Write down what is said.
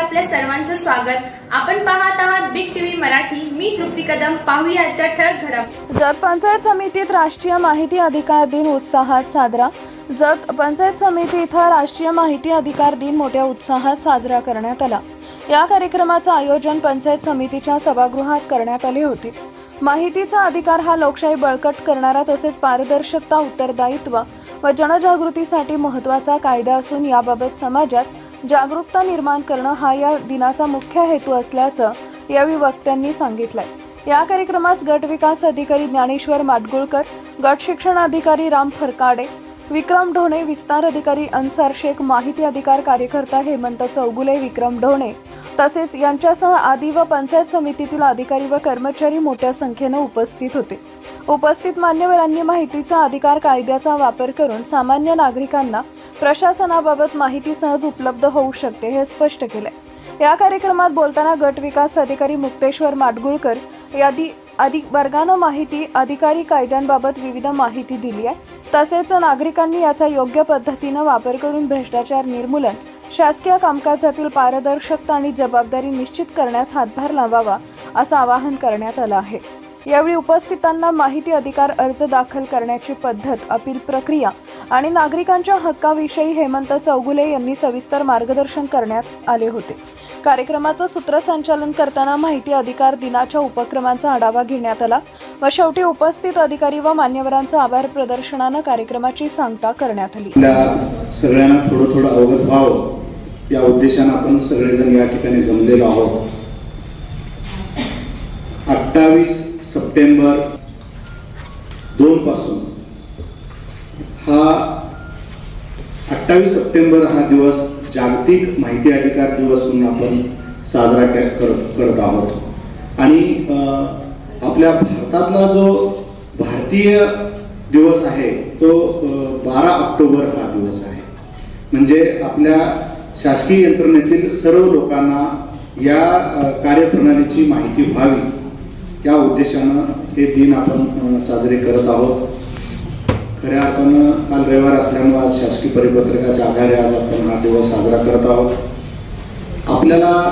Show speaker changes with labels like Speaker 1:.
Speaker 1: आपल्या सर्वांचं स्वागत. आपण पाहत आहात बिग टीव्ही मराठी. मी तृप्ती कदम. पाहूया आजच्या ठळक घडामोडी
Speaker 2: जत पंचायत समितीत राष्ट्रीय माहिती अधिकार दिन उत्साहात साजरा जत पंचायत समिती इथं राष्ट्रीय माहिती अधिकार दिन मोठ्या उत्साहात साजरा करण्यात आला. या कार्यक्रमाचं आयोजन पंचायत समितीच्या सभागृहात करण्यात आले होते. माहितीचा अधिकार हा लोकशाही बळकट करणारा तसेच पारदर्शकता उत्तरदायित्व व जनजागृतीसाठी महत्त्वाचा कायदा असून याबाबत समाजात जागरूकता निर्माण करणं हा या दिनाचा मुख्य हेतू असल्याचं यावेळी वक्त्यांनी सांगितलंय. या कार्यक्रमास गट विकास अधिकारी ज्ञानेश्वर माडगुळकर गट शिक्षण अधिकारी राम फरकाडे विक्रम ढोणे विस्तार अधिकारी अन्सार शेख माहिती अधिकार कार्यकर्ता हेमंत चौगुले विक्रम ढोणे तसेच यांच्यासह आदी व पंचायत समितीतील अधिकारी व कर्मचारी मोठ्या संख्येनं उपस्थित होते. उपस्थित मान्यवरांनी माहितीचा अधिकार कायद्याचा वापर करून सामान्य नागरिकांना प्रशासनाबाबत माहिती सहज उपलब्ध होऊ शकते हे स्पष्ट केलंय. या कार्यक्रमात बोलताना गट विकास अधिकारी मुक्तेश्वर माडगुळकर यादी अधिक वर्गानं माहिती अधिकारी कायद्यांबाबत विविध माहिती दिली आहे. तसेच नागरिकांनी याचा योग्य पद्धतीनं वापर करून भ्रष्टाचार निर्मूलन शासकीय कामकाजातील पारदर्शकता आणि जबाबदारी निश्चित करण्यास हातभार लावावा असं आवाहन करण्यात आलं आहे. यावेळी उपस्थितांना माहिती अधिकार अर्ज दाखल करण्याची पद्धत अपील प्रक्रिया आणि नागरिकांच्या हक्काविषयी हेमंत चौगुले यांनी सविस्तर मार्गदर्शन करण्यात आले होते. कार्यक्रमाचं सूत्रसंचालन करताना माहिती अधिकार दिनाच्या उपक्रमांचा आढावा घेण्यात आला व शेवटी उपस्थित अधिकारी व मान्यवरांचं आभार प्रदर्शनानं कार्यक्रमाची सांगता करण्यात आली.
Speaker 3: सगळ्यांना थोडं थोडं अवगत व्हावं. या उद्देशानं आपण सगळेजण या ठिकाणी जमलेलो आहोत. अठ्ठावीस सप्टेंबर दोन पासून. हा अठ्ठावीस सप्टेंबर हा दिवस जागतिक माहिती अधिकार दिवस म्हणून आपण साजरा करत कर- करत आहोत. आणि आपल्या भारतातला जो भारतीय दिवस आहे तो बारा ऑक्टोबर हा दिवस आहे. म्हणजे आपल्या शासकीय यंत्रणेतील सर्व लोकांना या कार्यप्रणालीची माहिती व्हावी. त्या उद्देशानं हे दिन आपण साजरे करत आहोत. खऱ्या अर्थानं काल रविवार असल्यामुळे आज शासकीय परिपत्रकाच्या आधारे आज आपण हा दिवस साजरा करत आहोत. आपल्याला